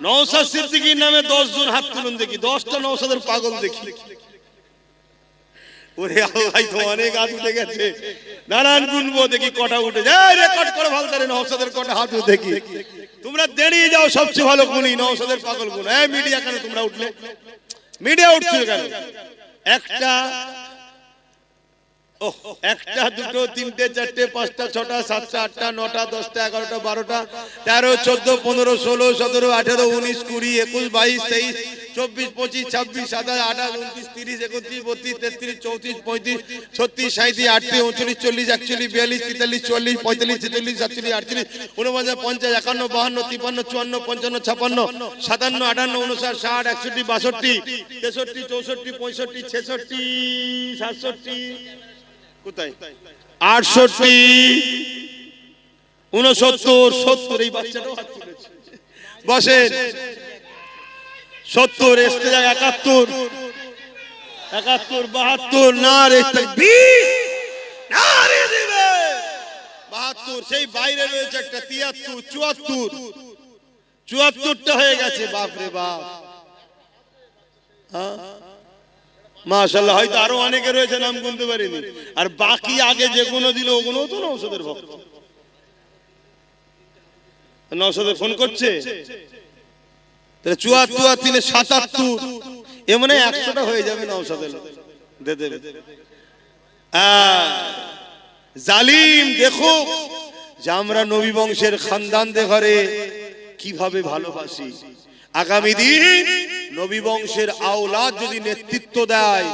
নৌসাদ সিদ্দিকীর নামে দশ জন হাত তুলুন দেখি, দশটা নৌসাদের পাগল দেখি। ওরে আল্লাহ, তো অনেক হাত উঠে গেছে। নানান গুনবো দেখি কটা উঠে যায়। রেকর্ড করে ভালো তারে নৌসাদের কটা হাত দেখি। তোমরা দেরিয়ে যাও, সবচেয়ে ভালো গুণী নৌসাদের পাগল গুণ। হ্যাঁ মিডিয়া কেন তোমরা উঠলে? মিডিয়া উঠছিল কেন? একটা একটা, দুটো, তিনটে, চারটে, পাঁচটা, ছটা, সাতটা, আটটা, নটা, দশটা, এগারোটা, বারোটা, তেরো, চোদ্দ, পনেরো, ষোলো, সতেরো, আঠেরো, উনিশ, কুড়ি, একুশ, বাইশ, তেইশ, চব্বিশ, পঁচিশ, ছাব্বিশ, সাতাশ, আঠাশ, উনত্রিশ, তিরিশ, একত্রিশ, বত্রিশ, তেত্রিশ, চৌত্রিশ, পঁয়ত্রিশ, ছত্রিশ সাঁত্রিশ আটত্রিশ, উনচল্লিশ, চল্লিশ, একচল্লিশ, বিয়াল্লিশ, তেতাল্লিশ চল্লিশ পঁয়তাল্লিশ, ছেচল্লিশ, সাতচল্লিশ, আটচল্লিশ উনপঞ্চাশ পঞ্চাশ, একান্ন, বাহান্ন, তিপ্পান্ন, চুয়ান্ন, পঞ্চান্ন ছাপান্ন সাতান্ন, আটান্ন উনষাট ষাট, একষট্টি, বাষট্টি, তেষট্টি, চৌষট্টি, পঁয়ষট্টি, ছেষট্টি, সাতষট্টি আটষট্টি, উনসত্তর, সত্তর, এই বাচ্চাটাও হাত সত্তর এসতে যায় একাত্তর। একাত্তর, বাহাত্তর, না বাহাত্তর, সেই বাইরে রয়েছে একটা তিয়াত্তর, চুয়াত্তর। চুয়াত্তরটা হয়ে গেছে বাপ রে বাপ। হ্যাঁ? মাশাল্লাহ হয়তো আরও অনেকে রয়েছে, নাম গুনতে পারিনি। আর বাকি আগে যেগুলো দিল ওগুলো তো নৌসদের ভক্ত। নৌসদে ফোন করছে? তাহলে চুয়াত্তর, তিনে সাতাত্তর, এ মানে একশোটা হয়ে যাবে নৌসদের দে দেবে জালিম, দেখো যে আমরা নবী বংশের খানদানদের ঘরে কীভাবে ভালোবাসি। আগামী দিন নবী বংশের আওলাদ যদি নেতৃত্ব দেয়,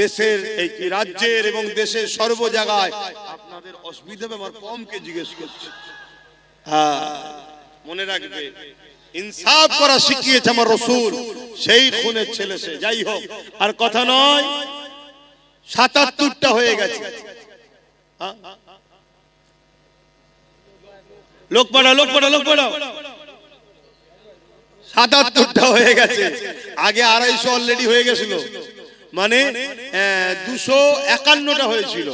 দেশের এই রাজ্যের এবং দেশের সর্ব জায়গায় আপনাদের অসুবিধা আমার কমকে জিজ্ঞেস করছে। হ্যাঁ মনে রাখবে, ইনসাফ করা শিখিয়েছে আমার রসুল, সেই খুনের ছেলে সে, যাই হোক, আর কথা নয়, সাতাত্তরটা হয়ে গেছে। হ্যাঁ? লোক পাড়া লোক পাড়া লোক পাড়াও সাতাত্তরটা হয়ে গেছে। আগে আড়াইশো অলরেডি হয়ে গেছিল। মানে দুশো একান্নটা হয়েছিল।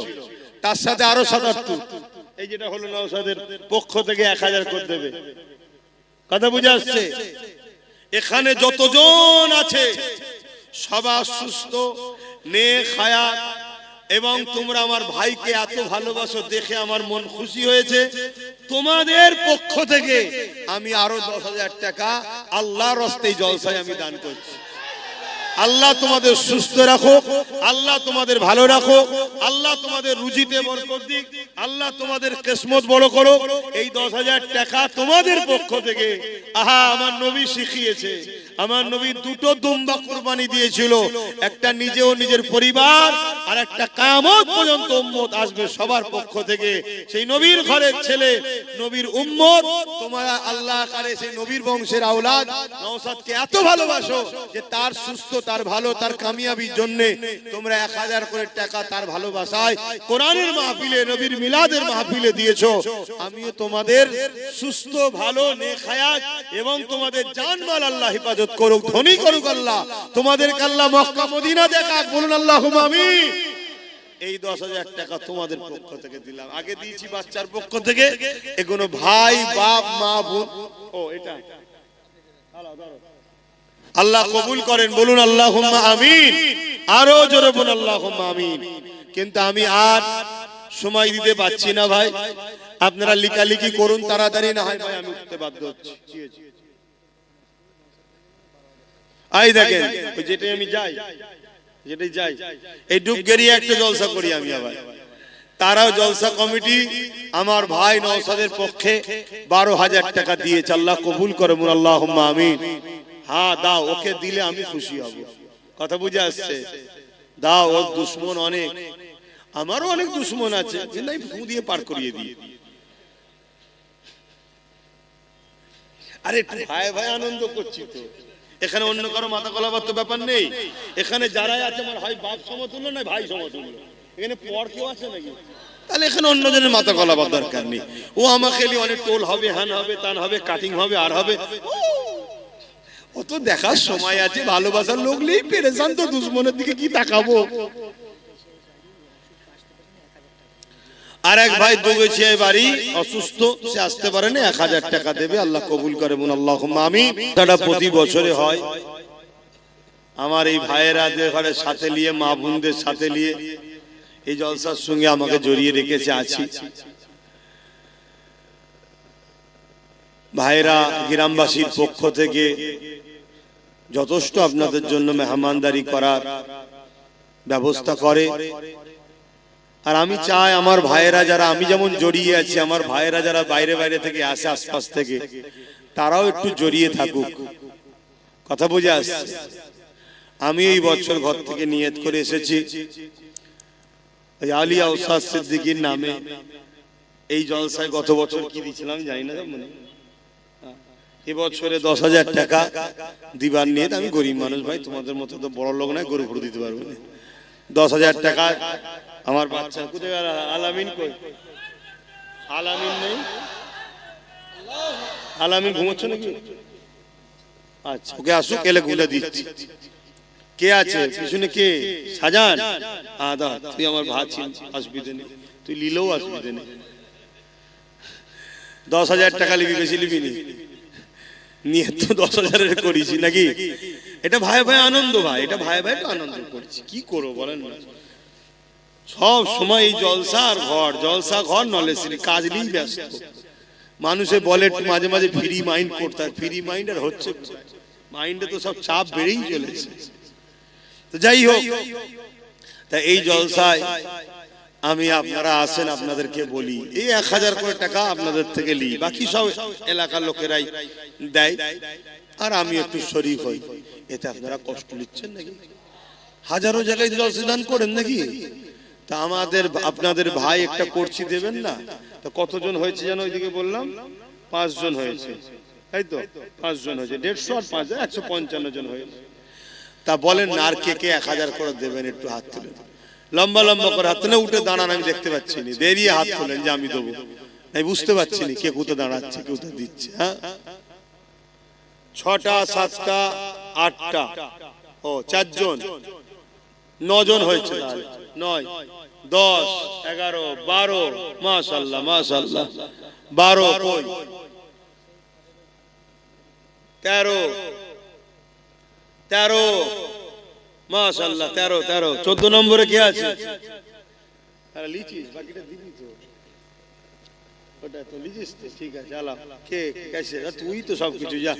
তার সাথে আরও সাতাত্তর। এই যেটা হলো নওসাদের পক্ষ থেকে এক হাজার করে দেবে। কথা বুঝে আসছে? এখানে যতজন আছে সবার সুস্থ নে খায়া এবং তোমরা আমার ভাইকে এত ভালোবাসো দেখে আমার মন খুশি হয়েছে। তোমাদের পক্ষ থেকে আমি আরও দশ হাজার টাকা আল্লাহর রস্তে জলসায় আমি দান করছি। আল্লাহ তোমাদের সুস্থ রাখো। আল্লাহ তোমাদের ভালো রাখো। আল্লাহ তোমাদের রুজিতে বরকত দিক। আল্লাহ তোমাদের কিসমত বড় করো। এই দশ হাজার টাকা তোমাদের পক্ষ থেকে। আহা আমার নবী শিখিয়েছে। আমার নবী দুটো দুম্বা কুরবানি দিয়েছিল। একটা নিজেও নিজের পরিবার, আর একটা কামত পর্যন্ত উম্মত আসবে সবার পক্ষ থেকে। সেই নবীর ঘরের ছেলে, নবীর উম্মত, তোমরা আল্লাহ কারে সেই নবীর বংশের আওলাদ। নওসাদকে এত ভালোবাসো যে তার সুস্থ, তার ভালো, তার কামিয়াবির জন্য তোমরা এক হাজার করে টাকা তার ভালোবাসায় কোরআনের মাহফিলে, নবীর মিলাদের মাহফিলে দিয়েছ। আমিও তোমাদের সুস্থ, ভালো নেখায়াত এবং তোমাদের জানমাল আল্লাহ হেফাজত করুক ধনী করুক আল্লাহ। তোমাদেরকে আল্লাহ মক্কা, মদিনা দেখাক বলুন আল্লাহ আমি এই দশ হাজার টাকা তোমাদের পক্ষ থেকে দিলাম। আগে দিয়েছি বাচ্চার পক্ষ থেকে। এগুলো ভাই, বাপ, মা, বোন। ও, এটা। আল্লাহ কবুল করেন, বলুন আল্লাহ আমিন। আরও জোরে বলুন আল্লাহ আমিন। কিন্তু আমি আর সময় দিতে পারছি না ভাই। আপনারা লিকালিকি করুন, তাড়াতাড়ি না হয় ভাই, আমি উঠতে বাধ্য হচ্ছি। আই দেখেন ওই যেটাই আমি যাই যেটাই যাই। এই ডুবগেরিয়া একটা জলসা করি আমি আবার। তারাও জলসা কমিটি আমার ভাই নওসাদের পক্ষে বারো হাজার টাকা দিয়েছে আল্লাহ কবুল করে মুর আল্লাহ আমিন। হ্যাঁ দাও ওকে দিলে আমি খুশি হব। কথা বুঝে আসছে? দাও ওর দুশ্মন অনেক। আমারও অনেক দুশ্মন আছে কিন্তু আমি ফু দিয়ে পার করিয়ে দিই। আরে ভাই ভাই আনন্দ করছি তো। এখানে অন্য কারও মাথা কলাবার তো ব্যাপার নেই। এখানে যারাই আছে, আমার হয় বাপ সমতুল্য না ভাই সমতুল্য। এখানে পর কেউ আছে নাকি? তাহলে এখানে অন্যজনের মাথা কলাবার দরকার নেই। ও আমাকে নিয়ে অনেক টোল হবে হ্যান হবে, তান হবে, কাটিং হবে, আর হবে। ও তো দেখার সময় আছে, ভালোবাসার লোক নেই পেরেছান তো, দুশ্মনের দিকে কি তাকাবো? আর এক ভাই দুগেছিয়ায় বাড়ি অসুস্থ সে আসতে পারে না এক হাজার টাকা দেবে আল্লাহ কবুল করে বোন আল্লাহ আমি সেটা প্রতি বছরে হয়। আমার এই ভাইয়েরা যে ঘরে সাথে নিয়ে মা বোনদের সাথে নিয়ে এই জলসার সঙ্গে আমাকে জড়িয়ে রেখেছে আছি। ভাইরা গ্রামবাসীর পক্ষ থেকে যথেষ্ট আপনাদের জন্য মেহমানদারি করার ব্যবস্থা করে। আর আমি চাই আমার ভাইয়েরা যারা আমি যেমন জড়িয়ে আছি আমার ভাইয়েরা যারা বাইরে বাইরে থেকে আসে আশপাশ থেকে তারাও একটু জড়িয়ে থাকুক। কথা বুঝে আসছে? আমি এই বছর ঘর থেকে নিয়ত করে এসেছি। ওই আলিয়া ওসাদ সিদ্দিকির নামে এই জলসায় গত বছর কি দিয়েছিলাম জানি না মনে এবছরে দশ হাজার টাকা দিবার নিয়ে আমি গরিব মানুষ ভাই তোমাদের মতো তো বড় লোক নয় গরু দিতে পারব না। দশ হাজার টাকা আমার বাচ্চা কোথায়? আলামিন কই? আলামিন নেই? আলামিন ঘুমোচ্ছ নাকি? আচ্ছা। ওকে আসুক, এলে গুলে দিচ্ছি। কে আছে? পিছনে কে? সাজান? আদা, তুই আমার ভাত নেই তুই লিলেও নেই দশ হাজার টাকা লিবি, বেশি লিবি নি। নিয়ে তো দশ হাজারের করেছি নাকি? এটা ভাই ভাই আনন্দ ভাই, এটা ভাই ভাই আনন্দ করছি। কি করব বলেন না। সব সময় এই জলসা আর ঘর, জলসা ঘর নলেজ কাজ নিয়েই ব্যস্ত। মানুষে বলে মাঝে মাঝে ফ্রি মাইন্ড করতে হয়। ফ্রি মাইন্ড আর হচ্ছে মাইন্ডে তো সব চাপ বেড়েই চলেছে। তো যাই হোক, তা এই জলসায় আমি আপনারা আসেন, আপনাদেরকে বলি। এই এক হাজার করে টাকা আপনাদের থেকে লি বাকি সব এলাকার লোকেরাই দেয়। আর আমি একটু শরীফ হই। এতে আপনারা কষ্ট নিচ্ছেন নাকি? হাজারো জায়গায় জলসা দান করেন নাকি? তা আমাদের আপনাদের ভাই একটা করছি দেবেন না? তা কতজন হয়েছে যেন ওইদিকে বললাম? পাঁচজন হয়েছে। তাই তো? পাঁচজন হয়েছে। দেড়শো আর পাঁচ, একশো পঞ্চান্ন জন হয়েছে। তা বলেন আর কে কে এক হাজার করে দেবেন একটু হাত তুলে। লম্বা লম্বা করে হাত তুলে। উঠে দাঁড়ান, আমি দেখতে পাচ্ছি না। দেরিয়ে হাত তুলেন যে আমি দেবো। আমি বুঝতে পারছি না কে কোথায় দাঁড়াচ্ছে, কে কোথায় দিচ্ছে হ্যাঁ? ছটা, সাতটা, আটটা। ও, চারজন। নজন হয়েছে। নয়, দশ, এগারো, বারো, মাশাল্লাহ মাশাল্লাহ। বারো তেরো তেরো, মাশাল্লাহ, তেরো তেরো। চোদ্দ নম্বরে কে আছে? ঠিক আছে কেসে তুই তো সব কিছু যা।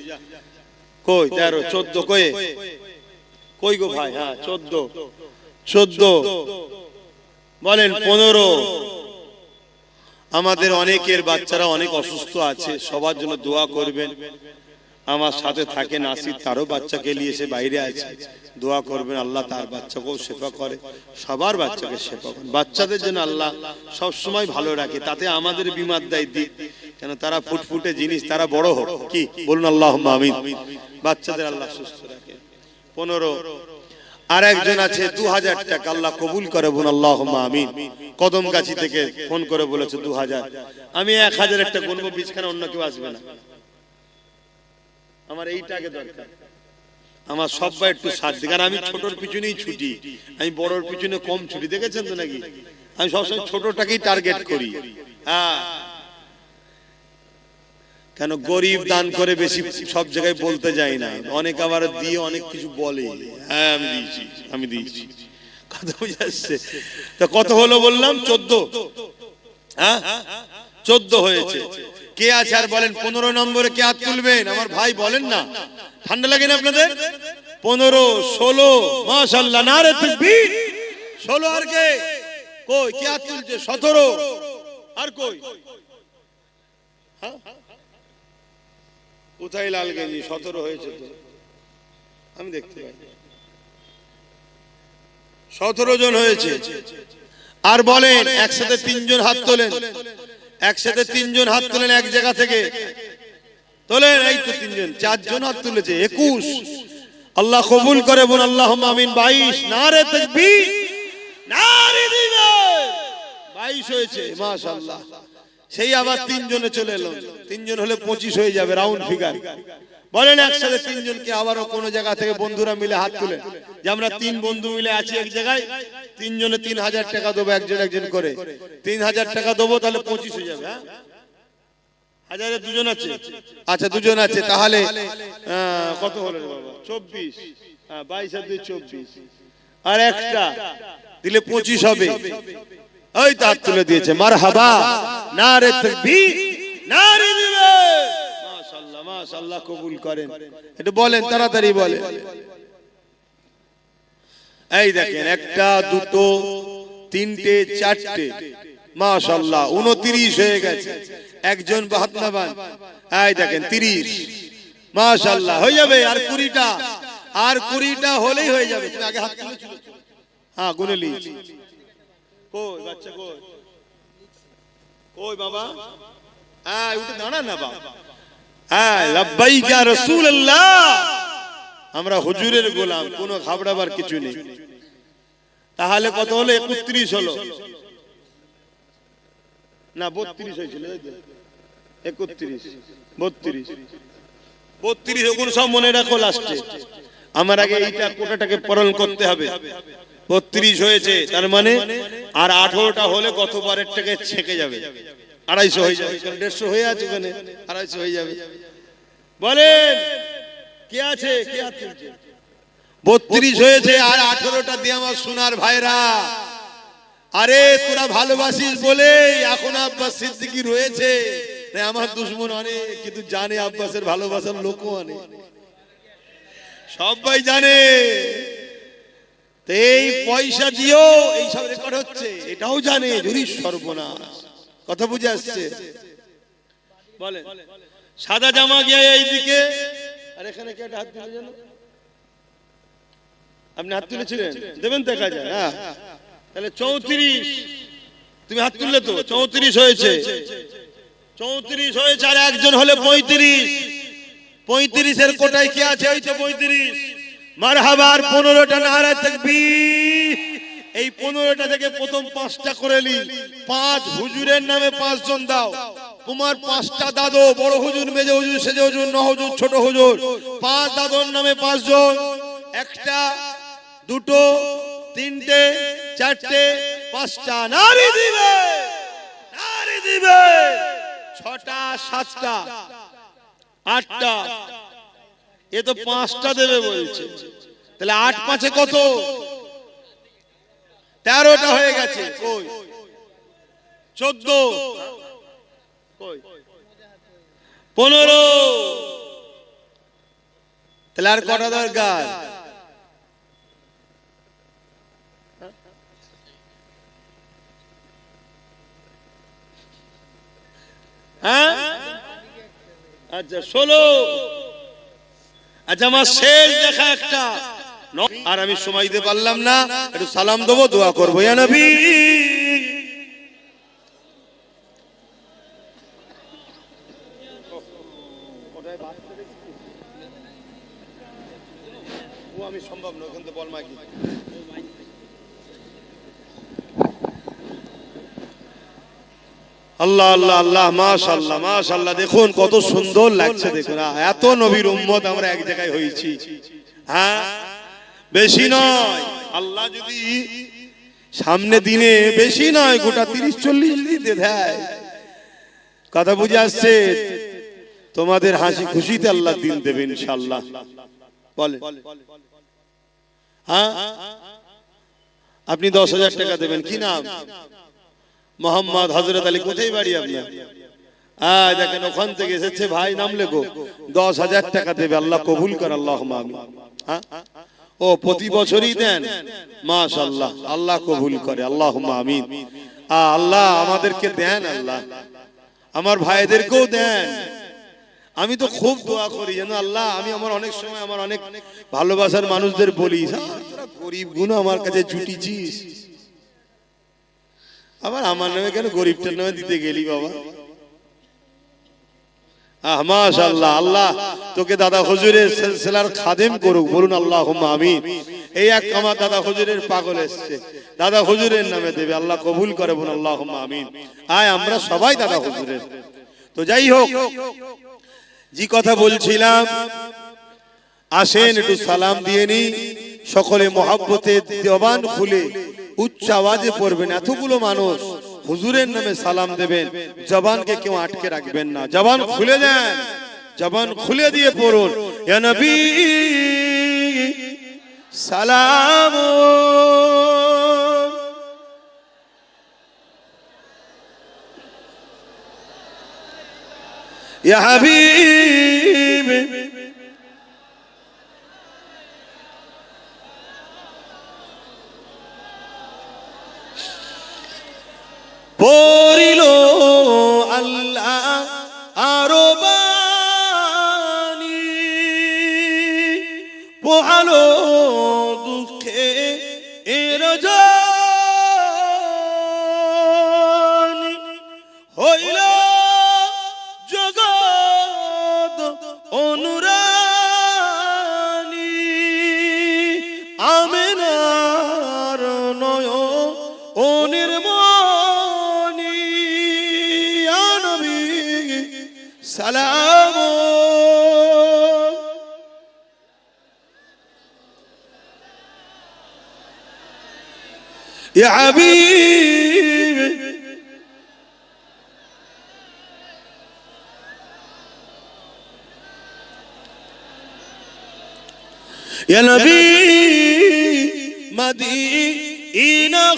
কই, তেরো, চোদ্দ কয়ে কই গো ভাই? হ্যাঁ চোদ্দ। চোদ্দ। বলেন পনেরো। আমাদের অনেকের বাচ্চারা অনেক অসুস্থ আছে, সবার জন্য দোয়া করবেন। আমার সাথে থাকে নাসির তারও বাচ্চাকে নিয়ে এসে বাইরে আছে। দোয়া করবেন, আল্লাহ তার বাচ্চাকেও সেবা করে, সবার বাচ্চাকে সেবা করে। বাচ্চাদের জন্য আল্লাহ সব সময় ভালো রাখে, তাতে আমাদের বিমার দায় কেন তারা ফুটফুটে জিনিস, তারা বড় হোক। কি? বলুন আল্লাহ আমিন। বাচ্চাদের আল্লাহ সুস্থ রাখে। পনেরো। আর একজন আছে দু হাজার টাকা আল্লাহ কবুল করে বোন আল্লাহ আমিন। কদম গাছি থেকে ফোন করে বলেছে দু হাজার আমি এক হাজার একটা গুনবো বিছখানে অন্য কেউ আসবে না। আমার এইটাকে দরকার। আমার সবাই একটু সাথ আর আমি ছোটর পিছনেই ছুটি। আমি বড়র পিছনে কম ছুটি। দেখেছেন তো নাকি? আমি সবসময় ছোটটাকেই টার্গেট করি। হ্যাঁ। কেন গরিব দান করে বেশি সব জায়গায় বলতে যাই না। অনেক আবার দিয়ে অনেক কিছু বলে। হ্যাঁ আমি দিয়েছি আমি দিয়েছি। কথা বুঝে আসছে তা কত হলো বললাম? চোদ্দ। হ্যাঁ? চোদ্দ হয়েছে। কে আছে আর বলেন? পনেরো নম্বরে কে হাত তুলবেন? আমার ভাই বলেন না। ঠান্ডা লাগে না আপনাদের? পনেরো ষোলো মাশাল্লাহ না রে ষোলো আর কে? কই? কে হাত তুলছে? সতেরো। আর কই? হ্যাঁ? কোথায় লাল গেঞ্জি? সতেরো হয়েছে তো। আমি দেখতে পাই। সতেরো জন হয়েছে। আর বলেন, একসাথে তিনজন হাত তোলেন। একসাথে তিনজন হাত তোলেন এক জায়গা থেকে। তোলেন, এই তো তিনজন। চারজন হাত তুলেছে, একুশ। আল্লাহ কবুল করে বোন আল্লাহ আমিন, বাইশ। না রে তকবীর না রে বাইশ হয়েছে, মাশাআল্লাহ। সেই আবার তিনজনে চলে এলো। তিনজন হলে পঁচিশ হয়ে যাবে রাউন্ড ফিগার বলেন একসাথে তিনজনকে আবারও কোনো জায়গা থেকে বন্ধুরা মিলে হাত তুলে। যে আমরা তিন বন্ধু মিলে আছি এক জায়গায়, তিনজনে তিন হাজার টাকা দেবো একজন একজন করে। তিন হাজার টাকা দেবো তাহলে পঁচিশ হয়ে যাবে হ্যাঁ? হাজারে দুজন আছে? আচ্ছা দুজন আছে, তাহলে কত হলো বাবা? চব্বিশ। হ্যাঁ বাইশ চব্বিশ। আর একটা, দিলে পঁচিশ হবে। ওই তো হাত তুলে দিয়েছে মার হাবা না রে মাশাআল্লাহ কবুল করেন। একটু বলেন, তাড়াতাড়ি এই দেখেন, একটা, দুটো, তিনটে, চারটে। মাশাআল্লাহ, উনত্রিশ হয়ে গেছে। একজন বাহাত্তাবান এই দেখেন, তিরিশ। মাশাআল্লাহ, হয়ে যাবে আর কুড়িটা। আর কুড়িটা হলেই হয়ে যাবে। তুমি আগে হাত হ্যাঁ গুনে নিয়েছি। কই, বাচ্চা কই? কই বাবা? হ্যাঁ উঠে দাঁড়া না বাবা। হ্যাঁ লাব্বাইকা রাসূলুল্লাহ। আমরা হুজুরের গোলাম, কোনো ঘাবড়াবার কিছু নেই। তাহলে কত হলো? একত্রিশ হলো। না, বত্রিশ হয়েছিল একত্রিশ, বত্রিশ। বত্রিশ, ওগুলো সব মনে রাখো লাস্টে। আমার আগে এইটা কোটাটাকে পরণ করতে হবে। বত্রিশ হয়েছে, তার মানে আর আঠারোটা হলে গতবারের থেকে ছেকে যাবে। আড়াইশো হয়ে যাবে দেড়শো হয়ে আছে ওখানে আড়াইশো হয়ে যাবে। বলেন, কে আছে, কে তুলছে বত্রিশ হয়েছে আর আঠারোটা দিয়ে আমার সোনার ভাইরা। আরে, তোরা ভালোবাসিস বলে এখন আব্বাস সিদ্দিকি রয়েছে। আমার দুশ্মন অনেক, কিন্তু জানে আব্বাসের ভালোবাসার লোকও অনেক। সবাই জানে। তো এই পয়সা দিয়েও এইসব রেকর্ড হচ্ছে। এটাও জানে যদি সর্বনাশ। কথা বুঝে আসছে? বলে সাদা জামা গিয়ে এইদিকে আর এখানে কে একটা হাত তুলে জানো? আপনি হাত তুলেছিলেন? দেবেন দেখা যায়। হ্যাঁ। তাহলে চৌত্রিশ। তুমি হাত তুললে তো? চৌত্রিশ হয়েছে। চৌত্রিশ হয়েছে আর একজন হলে পঁয়ত্রিশ। পঁয়ত্রিশের কোটায় কি আছে? ওই তো পঁয়ত্রিশ। মারহাবার পনেরোটা নারা থাকবি এই পনেরোটা থেকে প্রথম পাঁচটা করে নি পাঁচ হুজুরের নামে পাঁচজন দাও। তোমার পাঁচটা দাদু বড় হুজুর, মেজে হুজুর, সেজে হুজুর ন হুজুর, ছোট হুজুর। পাঁচ দাদুর নামে পাঁচজন। একটা, দুটো, তিনটে, চারটে, পাঁচটা। নারী দিবে! নারী দিবে! ছটা, সাতটা, আটটা। এ তো পাঁচটা দেবে বলছে। তাহলে আট পাঁচে কত? তেরোটা হয়ে গেছে। কই? চোদ্দ। পনেরো। তাহলে আর কটা দরকার? হ্যাঁ? আচ্ছা ষোলো। আচ্ছা আমার শেষ দেখা একটা। আর আমি সময় দিতে পারলাম না, একটু সালাম দেবো, দোয়া করব। ইয়া ও আমি সম্ভব নয় কিন্তু বল মাগি আল্লাহ আল্লাহ আল্লাহ, মাশাআল্লাহ মাশাআল্লাহ, দেখুন কত সুন্দর লাগছে, দেখুন এত নবীর উম্মত আমরা এক জায়গায় হয়েছি। হ্যাঁ? বেশি নয়, আল্লাহ যদি সামনে দিনে বেশি নয়, গোটা তিরিশ, চল্লিশ দিতে দেয় কথা বুঝে আসছে? তোমাদের হাসি খুশিতে আল্লাহ দিন দেবে ইনশাআল্লাহ। বলে হ্যাঁ? আপনি দশ হাজার টাকা দেবেন, কি নাম? মোহাম্মদ হজরত আলী কোথায় বাড়ি আপনার আহ দেখেন ওখান থেকে এসেছে ভাই নাম লেখো। দশ হাজার টাকা দেবে আল্লাহ কবুল কর আল্লাহ আমি হ্যাঁ? ও প্রতি বছরই দেন? মাশাল্লাহ আল্লাহ কবুল করে আল্লাহ আমিন। আল্লাহ আমাদেরকে দেন আল্লাহ। আমার ভাইদেরকেও দেন। আমি তো খুব দোয়া করি যেন আল্লাহ আমি আমার অনেক সময় আমার অনেক ভালোবাসার মানুষদের বলি "আহ, গরিব গুণ আমার কাছে জুটিছিস। আবার আমার নামে কেন গরিবটার নামে দিতে গেলি বাবা? আহ, মাশাআল্লাহ, আল্লাহ, তোকে দাদা সিলসিলার খাদেম করুক, বলুন আমিন। এই এক আমার দাদা পাগল দাদা নামে দেবে, আল্লাহ কবুল করে, বলুন আমিন। আয়, আমরা সবাই দাদা হুজুরের। তো যাই হোক যে কথা বলছিলাম, আসেন একটু সালাম দিয়ে নি সকলে মহাব্বতে জবান খুলে উচ্চ আওয়াজে পড়বেন, এতগুলো মানুষ হুজুরের নামে সালাম দেবেন, জবানকে কেউ আটকে রাখবেন না। জবান খুলে দেন, জবান খুলে দিয়ে পড়ুন। নবী, সালাম ইয়া হাবিব। পড়িল আল্লাহ আরও পোহালো দুঃখে এর হইল سلام. يا حبيبي. يا نبي مدينة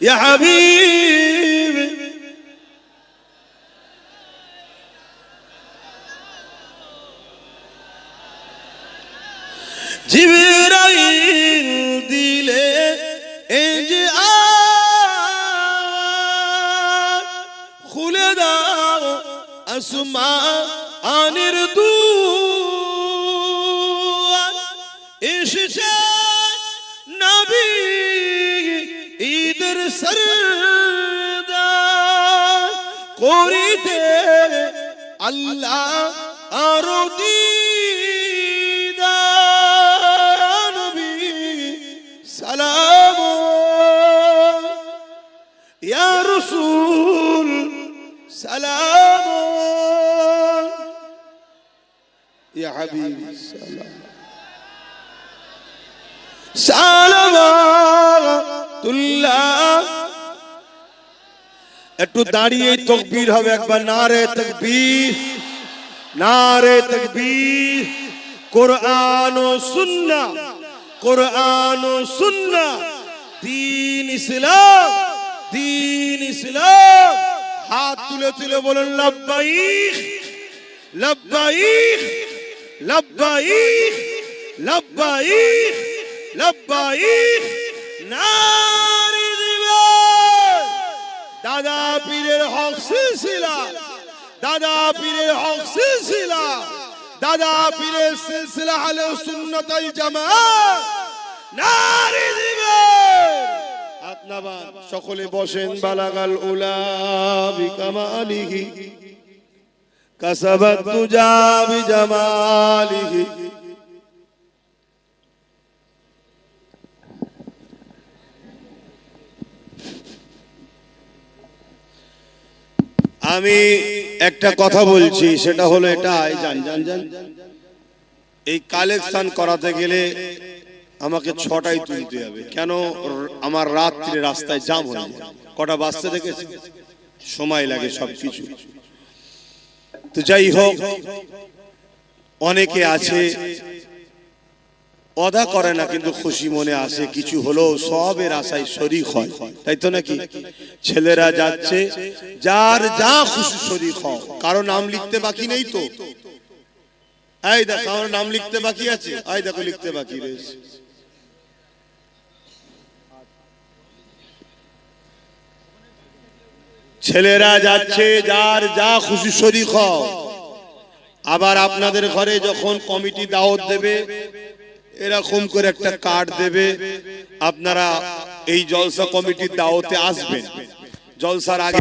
ইয়া হাবিব ইয়া হাবিবি সালাম সালামাতুল্লাহ একটু দাঁড়িয়ে তকবীর হবে একবার। নারে তকবীর নারে তকবীর। কোরআন ও সুন্নাহ, কোরআন ও সুন্নাহ। দিন ইসলাম দিন ইসলাম। হাত তুলে তুলে বলেন, লাব্বাইক লাব্বাইক। লাব্বাইক লাব্বাইক লাব্বাইক নারী দাদা পীরের হক সিলসিলা দাদা পীরের হক সিলসিলা দাদা পীরের সিলসিলা হলে সুন্নতাল জামাত নারী দিবেন আপনাবান সকলে বসেন, বালাগাল উলা বিকামালিহি কাসাবাত তুজা বিজামালিহি আমি একটা কথা বলছি, সেটা হলো এটাই জান জান জান এই কালেকশন করাতে গেলে আমাকে ছটায় তুলতে হবে। কেন? আমার রাত্রে রাস্তায় জাম হয়ে কটা বাজতে দেখেছি? সময় লাগে সব কিছু তো যাই হোক, অনেকে আছে, অদা করে না, কিন্তু খুশি মনে আসে, কিছু হলেও সবের আশায় শরিক হয়। তাই তো নাকি? ছেলেরা যাচ্ছে, যার যা খুশি শরিক হও কারও নাম লিখতে বাকি নেই তো। এই দেখ, কারও নাম লিখতে বাকি আছে। এই দেখো, লিখতে বাকি রয়েছে। ছেলেরা যাচ্ছে, যার যা খুশি শরিক আবার আপনাদের ঘরে যখন কমিটি দাওয়াত দেবে, এরকম করে একটা কার্ড দেবে, আপনারা এই জলসা কমিটির দাওয়াতে আসবেন। জলসার আগে